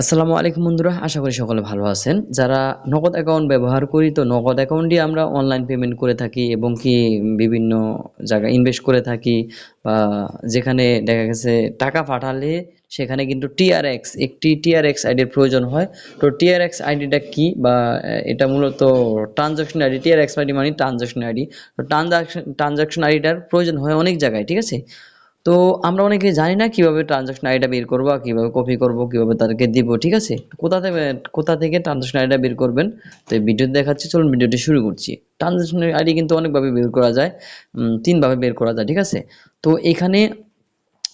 আসসালামু আলাইকুম বন্ধুরা, আশা করি সকলে ভালো আছেন। যারা নগদ অ্যাকাউন্ট ব্যবহার করি, তো নগদ অ্যাকাউন্ট দিয়ে আমরা অনলাইন পেমেন্ট করে থাকি এবং কি বিভিন্ন জায়গায় ইনভেস্ট করে থাকি বা যেখানে দেখা গেছে টাকা পাঠালে সেখানে কিন্তু টিআরএক্স একটি টিআরএক্স আইডির প্রয়োজন হয়। তো টিআরএক্স আইডিটা কি বা এটা মূলত ট্রানজাকশন আইডি টিআরএক্স আইডি মানে ট্রানজাকশন আইডি তো ট্রানজাকশন ট্রানজাকশন আইডিটার প্রয়োজন হয় অনেক জায়গায়, ঠিক আছে? তো আমরা অনেকে জানি না কীভাবে ট্রানজাকশন আইডিটা বের করব, কীভাবে কপি করব, কীভাবে তাদেরকে দিব, ঠিক আছে? কোথা থেকে কোথা থেকে ট্রানজাকশন আইডিটা বের করবেন? তো এই ভিডিও দেখাচ্ছি, চলুন ভিডিওটি শুরু করছি। ট্রানজাকশন আইডি কিন্তু অনেকভাবে বের করা যায় তিনভাবে বের করা যায়, ঠিক আছে? তো এখানে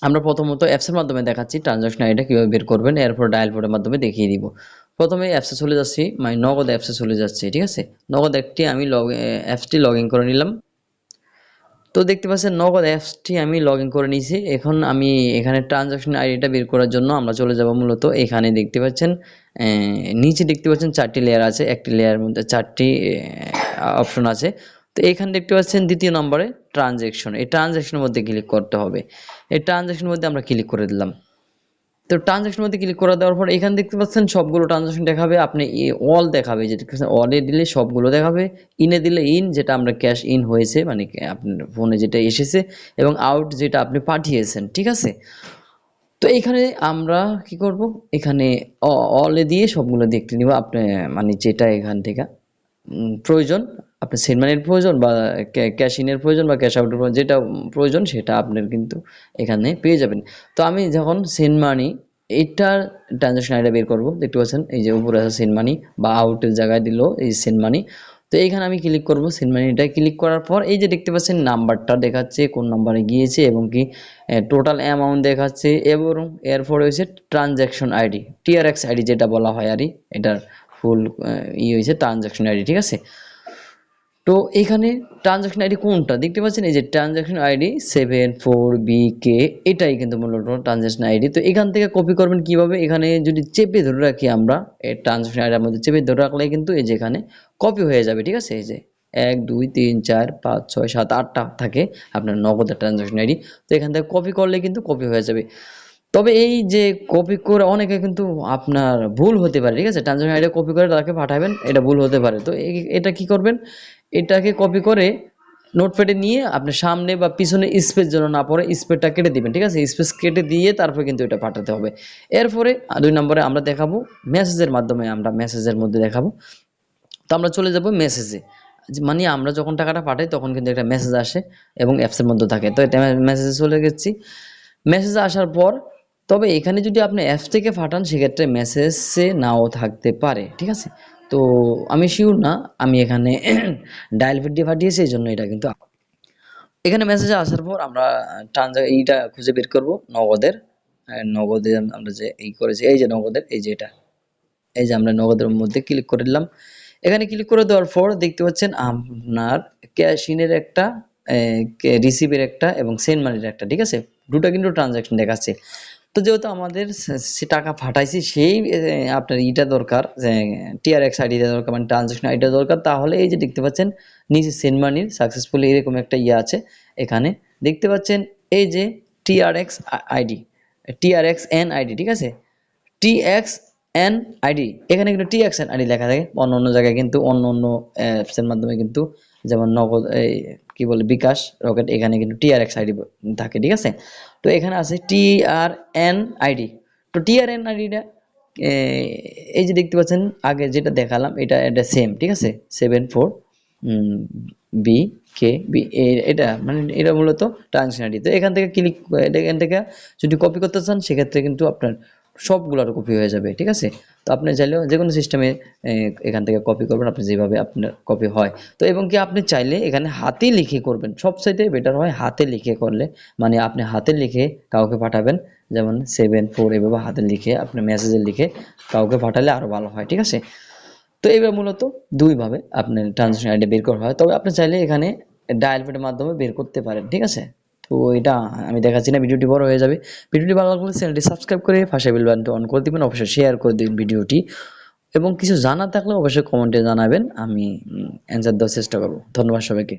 আমরা প্রথমত অ্যাপসের মাধ্যমে দেখাচ্ছি ট্রানজাকশন আইডিটা কীভাবে বের করবেন এরপর ডায়াল কোডের মাধ্যমে দেখিয়ে দিব। প্রথমে অ্যাপসে চলে যাচ্ছি মানে নগদ অ্যাপসে চলে যাচ্ছি, ঠিক আছে? নগদ একটি, আমি লগ অ্যাপসটি লগ ইন করে নিলাম। তো দেখতে পাচ্ছেন, নগদ অ্যাপসটি আমি লগ ইন করে নিয়েছি। এখন আমি এখানে ট্রানজাকশন আইডিটা বের করার জন্য আমরা চলে যাব মূলত এখানে দেখতে পাচ্ছেন নিচে দেখতে পাচ্ছেন চারটি লেয়ার আছে। একটি লেয়ার মধ্যে চারটি অপশন আছে। তো এখানে দেখতে পাচ্ছেন দ্বিতীয় নম্বরে ট্রানজাকশন এই ট্রানজাকশনের মধ্যে ক্লিক করতে হবে। এই ট্রানজাকশনের মধ্যে আমরা ক্লিক করে দিলাম। তো ট্রানজাকশনের মধ্যে ক্লিক করে দেওয়ার পর এখানে দেখতে পাচ্ছেন সবগুলো ট্রানজাকশন দেখাবে, আপনি অল দেখাবে, যেটা অলে দিলে সবগুলো দেখাবে ইনে দিলে ইন যেটা আমরা ক্যাশ ইন হয়েছে মানে আপনার ফোনে যেটা এসেছে, এবং আউট যেটা আপনি পাঠিয়েছেন, ঠিক আছে? তো এখানে আমরা কি করব? এখানে অলে দিয়ে সবগুলো দেখতে নিব, আপনি মানে যেটা এখান থেকে প্রয়োজন আপনার মানির প্রয়োজন বা ক্যাশ ইনের প্রয়োজন বা ক্যাশ আউটের প্রয়োজন, যেটা প্রয়োজন সেটা আপনার কিন্তু এখানে পেয়ে যাবেন। তো আমি যখন সেন্ড মানি এইটার ট্রানজাকশন আইডিয়া বের করব, দেখতে পাচ্ছেন? এই যে উপরে আছে সেন্ড মানি বা আউটের জায়গায় দিল এই সেন্ড মানি তো এইখানে আমি ক্লিক করব সেন্ড মানিটা ক্লিক করার পর এই যে দেখতে পাচ্ছেন নাম্বারটা দেখাচ্ছে, কোন নাম্বারে গিয়েছে এবং কি টোটাল অ্যামাউন্ট দেখাচ্ছে এবং এরপরে হয়েছে ট্রানজাকশন আইডি টিআরএক্স আইডি যেটা বলা হয় আর এটার ফুল ই হয়েছে ট্রানজাকশন আইডি, ঠিক আছে? তো এখানে ট্রানজাকশন আইডি কোনটা? দেখতে পাচ্ছেন এই যে transaction ID seven four B K এটাই কিন্তু মূলত ট্রানজাকশন আইডি তো এখান থেকে কপি করবেন কীভাবে? এখানে যদি চেপে ধরে রাখি আমরা এই ট্রানজাকশন আইডির মধ্যে চেপে ধরে রাখলে কিন্তু এই যে এখানে কপি হয়ে যাবে, ঠিক আছে? এই যে এক, দুই, তিন, চার, পাঁচ, ছয়, সাত, আটটা থাকে আপনার নগদের ট্রানজাকশন আইডি তো এখান থেকে কপি করলে কিন্তু কপি হয়ে যাবে। তবে এই যে কপি করে অনেকে কিন্তু আপনার ভুল হতে পারে, ঠিক আছে? ট্রানজাকশন আইডি কপি করে তাকে পাঠাবেন, এটা ভুল হতে পারে। তো এটা কি করবেন? এটাকে কপি করে নোটপ্যাডে নিয়ে আপনি সামনে বা পিছনে স্পেস যেন না পড়ে, স্পেসটা কেটে দিবেন, ঠিক আছে? স্পেস কেটে দিয়ে তারপরে কিন্তু এটা পাঠাতে হবে। এরপরে দুই নম্বরে আমরা দেখাবো মেসেজের মাধ্যমে আমরা মেসেজের মধ্যে দেখাবো। তো আমরা চলে যাব মেসেজে মানে আমরা যখন টাকাটা পাঠাই, তখন কিন্তু একটা মেসেজ আসে এবং অ্যাপসের মধ্যে থাকে। তো এটা মেসেজে চলে গেছি। মেসেজ আসার পর তবে এখানে যদি আপনি অ্যাপস থেকে পাঠান, সেক্ষেত্রে মেসেজে নাও থাকতে পারে, ঠিক আছে? তো আমি শিওর না, আমি এখানে ডায়াল পেড দিয়ে পাঠিয়েছি, এই জন্য এটা কিন্তু এখানে মেসেজে আসার পর আমরা এইটা খুঁজে বের করব, নগদের। নগদে আমরা যে এই করেছি, এই যে নগদের, এই যে এটা। এই যে আমরা নগদের মধ্যে ক্লিক করে দিলাম। এখানে ক্লিক করে দেওয়ার পর দেখতে পাচ্ছেন, আপনার ক্যাশ ইনের একটা রিসিভের একটা এবং সেন্ড মানির একটা, ঠিক আছে? দুটো কিন্তু ট্রানজাকশন দেখাচ্ছে। তো যেহেতু আমাদের সে- টাকা পাঠাইছি সেই আপনার ইটা দরকার টিআরএক্স আইডিটা দরকার মানে ট্রানজাকশন আইডিটা দরকার, তাহলে এই যে দেখতে পাচ্ছেন, নিচে সেন্ড মানির সাকসেসফুলি এরকম একটা ইয়ে আছে, এখানে দেখতে পাচ্ছেন, এই যে TRX ID TRX N ID ঠিক আছে? টিএক্স এন আইডি এখানে কিন্তু টিএক্স এন আইডি লেখা থাকে, অন্য অন্য জায়গায় কিন্তু, অন্য অন্য অ্যাপসের মাধ্যমে কিন্তু, যেমন নগদ, এই, কি বলে, বিকাশ, রকেট, এখানে কিন্তু টিআরএক্স আইডি থাকে, ঠিক আছে? তো এখানে আছে টিআর এন আইডি তো টিআর এন আইডিটা এই যে দেখতে পাচ্ছেন, আগে যেটা দেখালাম, এটা এটা সেম ঠিক আছে? Seven four B K B এটা মানে এটা মূলত ট্রানজাকশন আইডি তো এখান থেকে ক্লিক এখান থেকে যদি কপি করতে চান, সেক্ষেত্রে কিন্তু আপনার সবগুলোর কপি হয়ে যাবে, ঠিক আছে? তো আপনি চাইলেও যে কোনো সিস্টেমে এখান থেকে কপি করবেন, আপনি যেভাবে আপনার কপি হয়। তো এবং কি আপনি চাইলে এখানে হাতে লিখে করবেন, সবচাইতে বেটার হয় হাতে লিখে করলে। মানে আপনি হাতে লিখে কাউকে পাঠাবেন, যেমন সেভেন ফোর এভাবে হাতে লিখে, আপনি মেসেজে লিখে কাউকে পাঠালে আরও ভালো হয়, ঠিক আছে? তো এইবার মূলত দুইভাবে আপনার ট্রানজাকশন আইডি বের করা হয়। তবে আপনি চাইলে এখানে ডায়াল পেডের মাধ্যমে বের করতে পারেন, ঠিক আছে? তো এটা আমি দেখাচ্ছি না, ভিডিওটি বড় হয়ে যাবে। ভিডিওটি ভালো লাগলে চ্যানেলটি সাবস্ক্রাইব করে পাশে বেল বাটনটি অন করে দিবেন, অবশ্যই শেয়ার করে দিবেন ভিডিওটি। এবং কিছু জানা থাকলে অবশ্যই কমেন্টে জানাবেন, আমি অ্যান্সার দেওয়ার চেষ্টা করব। ধন্যবাদ সবাইকে।